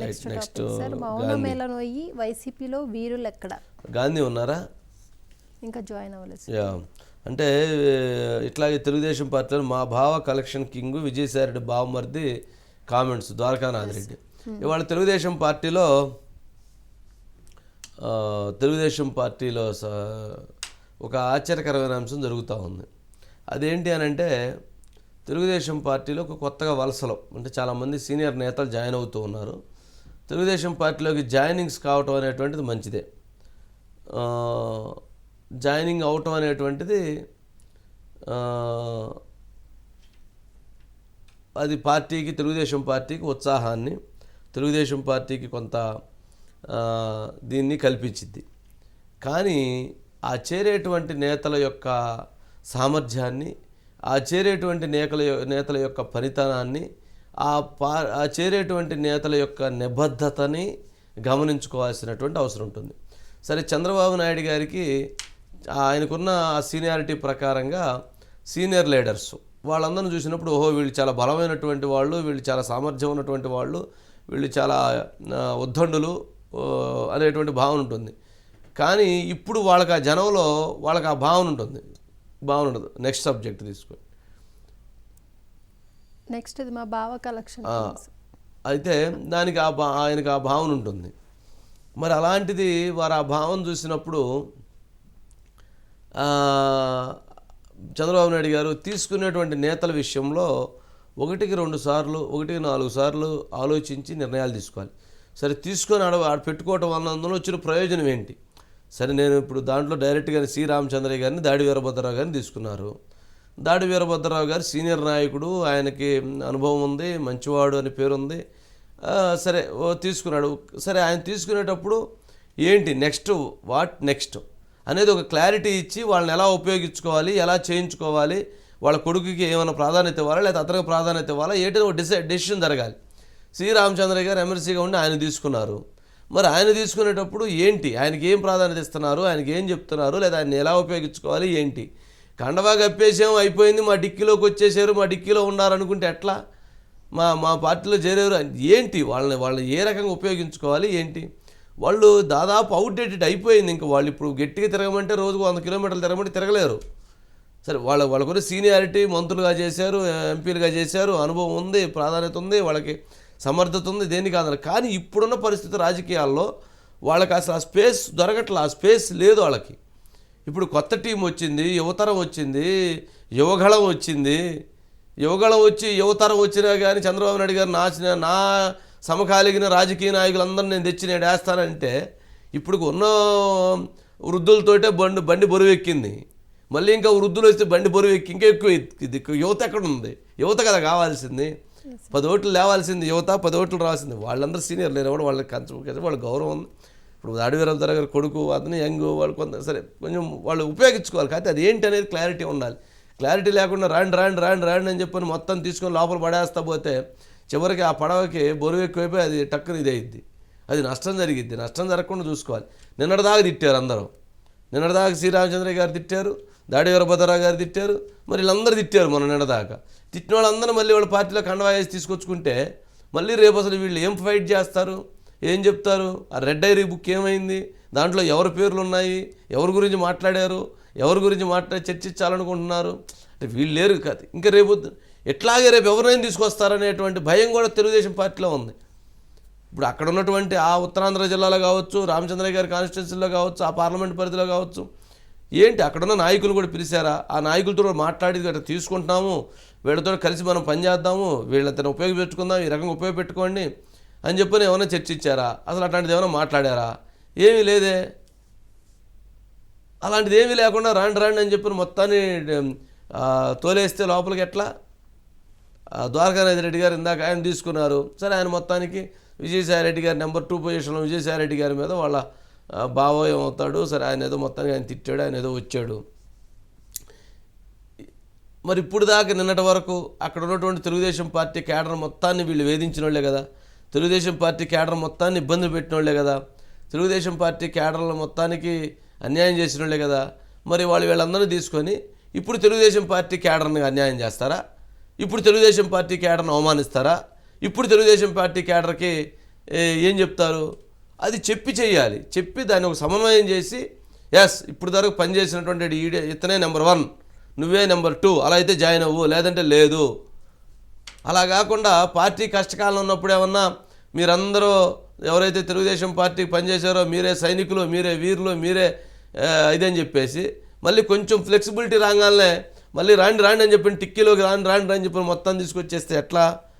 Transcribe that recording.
Next next మేళనోయి వైసీపీలో వీరులు ఎక్కడ గాంధీ ఉన్నారా? ఇంకా జాయిన్ అవ్వలేదు అంటే ఇట్లాగే తెలుగుదేశం పార్టీలో మా భావ కలెక్షన్ కింగ్ విజయసాయిరెడ్డి బావమర్ది కామెంట్స్ ద్వారకానాథ్ రెడ్డి. ఇవాళ తెలుగుదేశం పార్టీలో తెలుగుదేశం పార్టీలో ఒక ఆశ్చర్యకరమైన అంశం జరుగుతూ ఉంది. అదేంటి అని అంటే తెలుగుదేశం పార్టీలో ఒక కొత్తగా వలసలు అంటే చాలామంది సీనియర్ నేతలు జాయిన్ అవుతూ ఉన్నారు. తెలుగుదేశం పార్టీలోకి జాయినింగ్స్ కావటం అనేటువంటిది మంచిదే. జాయినింగ్ అవటం అనేటువంటిది అది పార్టీకి తెలుగుదేశం పార్టీకి ఉత్సాహాన్ని తెలుగుదేశం పార్టీకి కొంత దీన్ని కల్పించింది కానీ ఆ చేరేటువంటి నేతల యొక్క సామర్థ్యాన్ని ఆ చేరేటువంటి నేతల నేతల యొక్క పనితనాన్ని ఆ పా ఆ చేరేటువంటి నేతల యొక్క నిబద్ధతని గమనించుకోవాల్సినటువంటి అవసరం ఉంటుంది. సరే చంద్రబాబు నాయుడు గారికి ఆయనకున్న ఆ సీనియారిటీ ప్రకారంగా సీనియర్ లీడర్స్ వాళ్ళందరిని చూసినప్పుడు ఓహో వీళ్ళు చాలా బలమైనటువంటి వాళ్ళు వీళ్ళు చాలా సామర్థ్యం ఉన్నటువంటి వాళ్ళు వీళ్ళు చాలా ఉద్దండులు అనేటువంటి భావన ఉంటుంది. కానీ ఇప్పుడు వాళ్ళకి ఆ జనంలో వాళ్ళకి ఆ భావన ఉంటుంది. భావన ఉండదు. నెక్స్ట్ సబ్జెక్ట్ తీసుకో నెక్స్ట్ ఇది మా బావ కలెక్షన్ అయితే దానికి ఆ భా ఆయనకు ఆ భావన ఉంటుంది. మరి అలాంటిది వారు ఆ భావన చూసినప్పుడు చంద్రబాబు నాయుడు గారు తీసుకునేటువంటి నేతల విషయంలో ఒకటికి రెండు సార్లు ఒకటికి నాలుగు సార్లు ఆలోచించి నిర్ణయాలు తీసుకోవాలి. సరే తీసుకొని ఆడ ఆడ పెట్టుకోవటం వల్ల అందులో వచ్చిన ప్రయోజనం ఏంటి? సరే నేను ఇప్పుడు దాంట్లో డైరెక్ట్గా సి రామచంద్రయ్య గారిని దాడి వీరభద్రరావు గారిని తీసుకున్నారు. దాడి వీరభద్రరావు గారు సీనియర్ నాయకుడు. ఆయనకి అనుభవం ఉంది మంచివాడు అని పేరుంది. సరే ఓ తీసుకున్నాడు. సరే ఆయన తీసుకునేటప్పుడు ఏంటి నెక్స్ట్ వాట్ నెక్స్ట్ అనేది ఒక క్లారిటీ ఇచ్చి వాళ్ళని ఎలా ఉపయోగించుకోవాలి ఎలా చేయించుకోవాలి వాళ్ళ కొడుకుకి ఏమైనా ప్రాధాన్యత ఇవ్వాలా లేదా అతనికి ప్రాధాన్యత ఇవ్వాలా ఏంటో ఒక డిసై డెసిషన్ జరగాలి. సి. రామచంద్ర గారు ఎమ్మెల్సీగా ఉండి ఆయన తీసుకున్నారు. మరి ఆయన తీసుకునేటప్పుడు ఏంటి? ఆయనకి ఏం ప్రాధాన్యత ఇస్తున్నారు? ఆయనకి ఏం చెప్తున్నారు? లేదా ఆయన ఎలా ఉపయోగించుకోవాలి? ఏంటి? కండవా కప్పేసాం అయిపోయింది. మా డిక్కీలోకి వచ్చేసారు. మా డిక్కీలో ఉన్నారనుకుంటే ఎట్లా? మా మా పార్టీలో చేరేవారు. ఏంటి? వాళ్ళని వాళ్ళని ఏ రకంగా ఉపయోగించుకోవాలి? ఏంటి? వాళ్ళు దాదాపు అవుట్డేటెడ్ అయిపోయింది. ఇంకా వాళ్ళు ఇప్పుడు గట్టిగా తిరగమంటే రోజుకు వంద కిలోమీటర్లు తిరగమంటే తిరగలేరు. సరే వాళ్ళ కూడా సీనియారిటీ మంత్రులుగా చేశారు ఎంపీలుగా చేశారు. అనుభవం ఉంది ప్రాధాన్యత ఉంది వాళ్ళకి సమర్థత ఉంది దేని కాదు కానీ ఇప్పుడున్న పరిస్థితి రాజకీయాల్లో వాళ్ళకి అసలు ఆ స్పేస్ దొరకట్లే. ఆ స్పేస్ లేదు వాళ్ళకి. ఇప్పుడు కొత్త టీం వచ్చింది యువతరం వచ్చింది యువగళం వచ్చింది. యువగళం వచ్చి యువతరం వచ్చినా కానీ చంద్రబాబు నాయుడు గారు నా నా సమకాలీన రాజకీయ నాయకులందరూ నేను తెచ్చి నేను వేస్తానంటే ఇప్పుడు ఉన్న వృద్ధులతోటే బండి బండి బరువు ఎక్కింది మళ్ళీ ఇంకా వృద్ధులు వస్తే బండి బరువు ఎక్కి ఇంకా ఎక్కువ. యువత ఎక్కడ ఉంది యువత కదా కావాల్సింది. పది ఓట్లు లేవాల్సింది యువత పది ఓట్లు రావాల్సింది. వాళ్ళందరూ సీనియర్ లేరు కూడా వాళ్ళకి కంచం వాళ్ళ గౌరవం ఉంది. ఇప్పుడు అడవిరాల గారు కొడుకు అతను యంగ్ వాళ్ళు కొంత సరే కొంచెం వాళ్ళు ఉపయోగించుకోవాలి. కాకపోతే అది ఏంటి అనేది క్లారిటీ ఉండాలి. క్లారిటీ లేకుండా రాండి రాండి రాండి రాండి అని చెప్పని మొత్తం తీసుకొని లోపల పడేస్తా పోతే చివరికి ఆ పడవకి బరువు ఎక్కువైపోయి అది టక్కున ఇది అయింది అది నష్టం జరిగిద్ది. నష్టం జరగకుండా చూసుకోవాలి. నిన్నటిదాకా తిట్టారు అందరూ. నిన్నటిదాకా శ్రీరామచంద్ర గారు తిట్టారు దాడి వీరభద్రరావు గారు తిట్టారు మరి వీళ్ళందరూ తిట్టారు మొన్న నిన్నదాకా తిట్టిన వాళ్ళందరూ మళ్ళీ వాళ్ళ పార్టీలో కండవా వేసి తీసుకొచ్చుకుంటే మళ్ళీ రేపు అసలు వీళ్ళు ఏం ఫైట్ చేస్తారు? ఏం చెప్తారు? ఆ రెడ్ డైరీ బుక్ ఏమైంది? దాంట్లో ఎవరి పేర్లు ఉన్నాయి? ఎవరి గురించి మాట్లాడారు? ఎవరి గురించి మాట్లాడి చర్చించాలనుకుంటున్నారు? అంటే వీళ్ళు లేరు కాదు. ఇంకా రేపు ఎట్లాగే రేపు ఎవరైనా తీసుకొస్తారనేటువంటి భయం కూడా తెలుగుదేశం పార్టీలో ఉంది. ఇప్పుడు అక్కడ ఉన్నటువంటి ఆ ఉత్తరాంధ్ర జిల్లాలో కావచ్చు రామచంద్రయ్య గారి కాన్స్టిట్యున్సీలో కావచ్చు ఆ పార్లమెంట్ పరిధిలో కావచ్చు ఏంటి? అక్కడున్న నాయకులు కూడా పిలిచారా? ఆ నాయకులతో కూడా మాట్లాడి అట్లా తీసుకుంటున్నాము. వీళ్ళతో కలిసి మనం పనిచేద్దాము వీళ్ళంతా ఉపయోగపెట్టుకుందాం ఈ రకంగా ఉపయోగపెట్టుకోండి. అని చెప్పని ఏమైనా చర్చించారా? అసలు అట్లాంటిది ఏమైనా మాట్లాడారా? ఏమీ లేదే. అలాంటిది ఏమీ లేకుండా రాండి రాండి అని చెప్పిన మొత్తాన్ని తోలేస్తే లోపలికి ఎట్లా? ద్వారకానాథ్ రెడ్డి గారు ఇందాక ఆయన తీసుకున్నారు. సరే ఆయన మొత్తానికి విజయసాయి రెడ్డి గారి నెంబర్ టూ పొజిషన్లో విజయసాయి రెడ్డి గారి మీద వాళ్ళ బావో ఏమవుతాడు? సరే ఆయన ఏదో మొత్తానికి ఆయన తిట్టాడు ఆయన ఏదో వచ్చాడు. మరి ఇప్పుడు దాకా నిన్నటి వరకు అక్కడ ఉన్నటువంటి తెలుగుదేశం పార్టీ కేడర్ మొత్తాన్ని వీళ్ళు వేధించిన వాళ్ళే కదా. తెలుగుదేశం పార్టీ కేడర్ మొత్తాన్ని ఇబ్బంది పెట్టినోళ్ళే కదా. తెలుగుదేశం పార్టీ కేడర్ల మొత్తానికి అన్యాయం చేసినోళ్ళే కదా. మరి వాళ్ళు వీళ్ళందరినీ తీసుకొని ఇప్పుడు తెలుగుదేశం పార్టీ కేడర్ని అన్యాయం చేస్తారా? ఇప్పుడు తెలుగుదేశం పార్టీ కేడర్ని అవమానిస్తారా? ఇప్పుడు తెలుగుదేశం పార్టీ కేడర్కి ఏం చెప్తారు? అది చెప్పి చేయాలి. చెప్పి దాన్ని ఒక సమన్వయం చేసి ఎస్ ఇప్పుడు వరకు పనిచేసినటువంటి ఈడే ఇతనే నెంబర్ వన్. నువ్వే నెంబర్ టూ. అలా అయితే జాయిన్ అవ్వు. లేదంటే లేదు. అలా కాకుండా పార్టీ కష్టకాలం ఉన్నప్పుడు ఏమన్నా మీరందరూ ఎవరైతే తెలుగుదేశం పార్టీకి పనిచేశారో మీరే సైనికులు మీరే వీరులు మీరే ఇదని చెప్పేసి మళ్ళీ కొంచెం ఫ్లెక్సిబిలిటీ రాగానే మళ్ళీ రాండి రాండి అని చెప్పి టిక్కీలోకి రాండి రాండి అని చెప్పి మొత్తం తీసుకొచ్చేస్తే ఎట్లా?